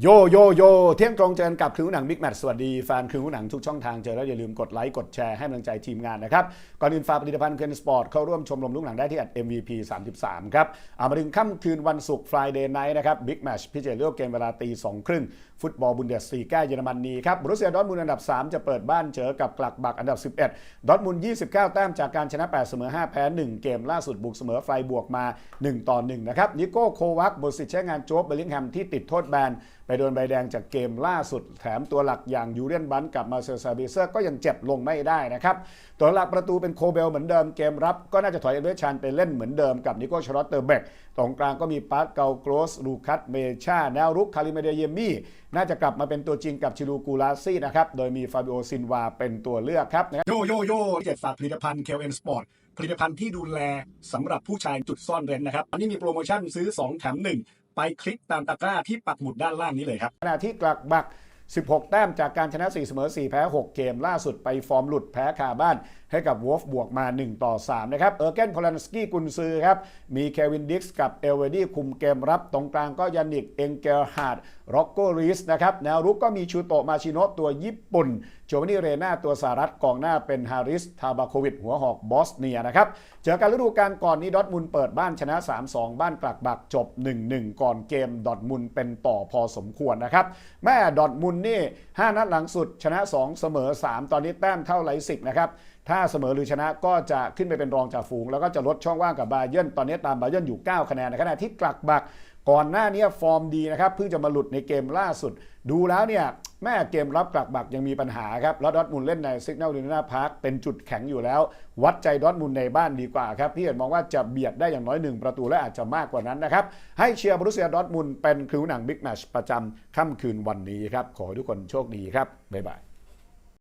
โยโยโยเที่ยงตรงเจอกันกับคืนหนังบิ๊กแมทสวัสดีแฟนคืนหนังทุกช่องทางเจอแล้วอย่าลืมกดไลค์กดแชร์ให้กำลังใจทีมงานนะครับ ก่อนอื่นฝากผลิตภัณฑ์เคนสปอร์ตเข้าร่วมชมรมลูกหนังได้ที่อัด MVP 33 ครับเอามาถึงค่ำคืนวันศุกร์ Friday Night นะครับบิ๊กแมชพิเศษเลือกเกมเวลาตีสองครึ่งฟุตบอลบุนเดสซีก้าเยอรมนีครับบรูเซียดอทมุนอันดับ 3 จะเปิดบ้านเจอกับกลักบักอันดับ 11 ดอทมุนด์29 แต้มจากการชนะ 8 เสมอ 5 แพ้ 1 เกมล่าสุดบุกเสมอไฟบวกมา 1 ต่อ 1 นะครับนิโก้โควักบทสิทธิ์ใช้งานโจ๊บเบลลิงแฮมที่ติดโทษแบนไปโดนใบแดงจากเกมล่าสุด แถมตัวหลักอย่างยูเรียนบันกับมาเซลซาบิเซอร์ก็ยังเจ็บลงไม่ได้นะครับ ตัวหลักประตูเป็นโคเบลเหมือนเดิมเกมรับ ก็น่าจะถอยเอเวอร์ชันไปเล่นเหมือนเดิมกับนิโก้ชรอตเตอร์เบกตรงกลางก็มีปาร์ตเกาโกรสลูคัสเมชาแนวรุกคาริเมเดเยมี่น่าจะกลับมาเป็นตัวจริงกับชิลูกูลาซี่นะครับโดยมีฟาบิโอซินวาเป็นตัวเลือกครับโยโยโย่เจ็ดฝากผลิตภัณฑ์ KLN Sport ผลิตภัณฑ์ที่ดูแลสำหรับผู้ชายจุดซ่อนเร้นนะครับอันนี้มีโปรโมชั่นซื้อ 2 แถม 1 ไปคลิกตามตะกร้าที่ปักหมุดด้านล่างนี้เลยครับขณะที่กลักบัก 16 แต้มจากการชนะ 4 เสมอ 4 แพ้ 6 เกมล่าสุดไปฟอร์มหลุดแพ้คาบ้านให้กับวอฟบวกมา 1 ต่อ 3 นะครับ เออร์เกนพลันสกี้กุนซือครับ มีเควินดิกส์กับเอลเวดี้คุมเกมรับ ตรงกลางก็ยานิกเองเกลฮาร์ดร็อกโกรีสนะครับ แนวรุกก็มีชูโตมาชิโนะตัวญี่ปุ่น โจวานี่เรนาตัวสหรัฐกองหน้าเป็นฮาริส ทาบาโควิด หัวหอกบอสเนียนะครับ เจอกันฤดูกาลก่อนนี้ดอทมุนเปิดบ้านชนะ 3-2 บ้านกลักบักจบ 1-1 ก่อนเกมดอทมุนเป็นต่อพอสมควรนะครับแม่ดอทมุนนี่ 5 นัดหลังสุดชนะ 2 เสมอ 3 ตอนนี้แต้มเท่าไลซิกนะครับ ถ้าเสมอหรือชนะก็จะขึ้นไปเป็นรองจ่าฝูง แล้วก็จะลดช่องว่างกับบาเยิร์นตอนนี้ตามบาเยิร์นอยู่ 9 คะแนนในขณะที่กลักบักก่อนหน้านี้ฟอร์มดีนะครับเพิ่งจะมาหลุดในเกมล่าสุด ดูแล้วเนี่ย แม่เกมรับกลักบักยังมีปัญหาครับแล้วดอทมูลเล่นในซิกเนลดูน่าพาร์คเป็นจุดแข็งอยู่แล้ว วัดใจดอทมูลในบ้านดีกว่าครับพี่เห็นมองว่าจะเบียดได้อย่างน้อยหนึ่งประตูและอาจจะมากกว่านั้นนะครับ ให้เชียร์บรุเซียดอทมูลเป็นคิวหนังบิ๊กแมชประจำค่ำคืนวันนี้ครับ ขอให้ทุกคนโชคดีครับบ๊ายบาย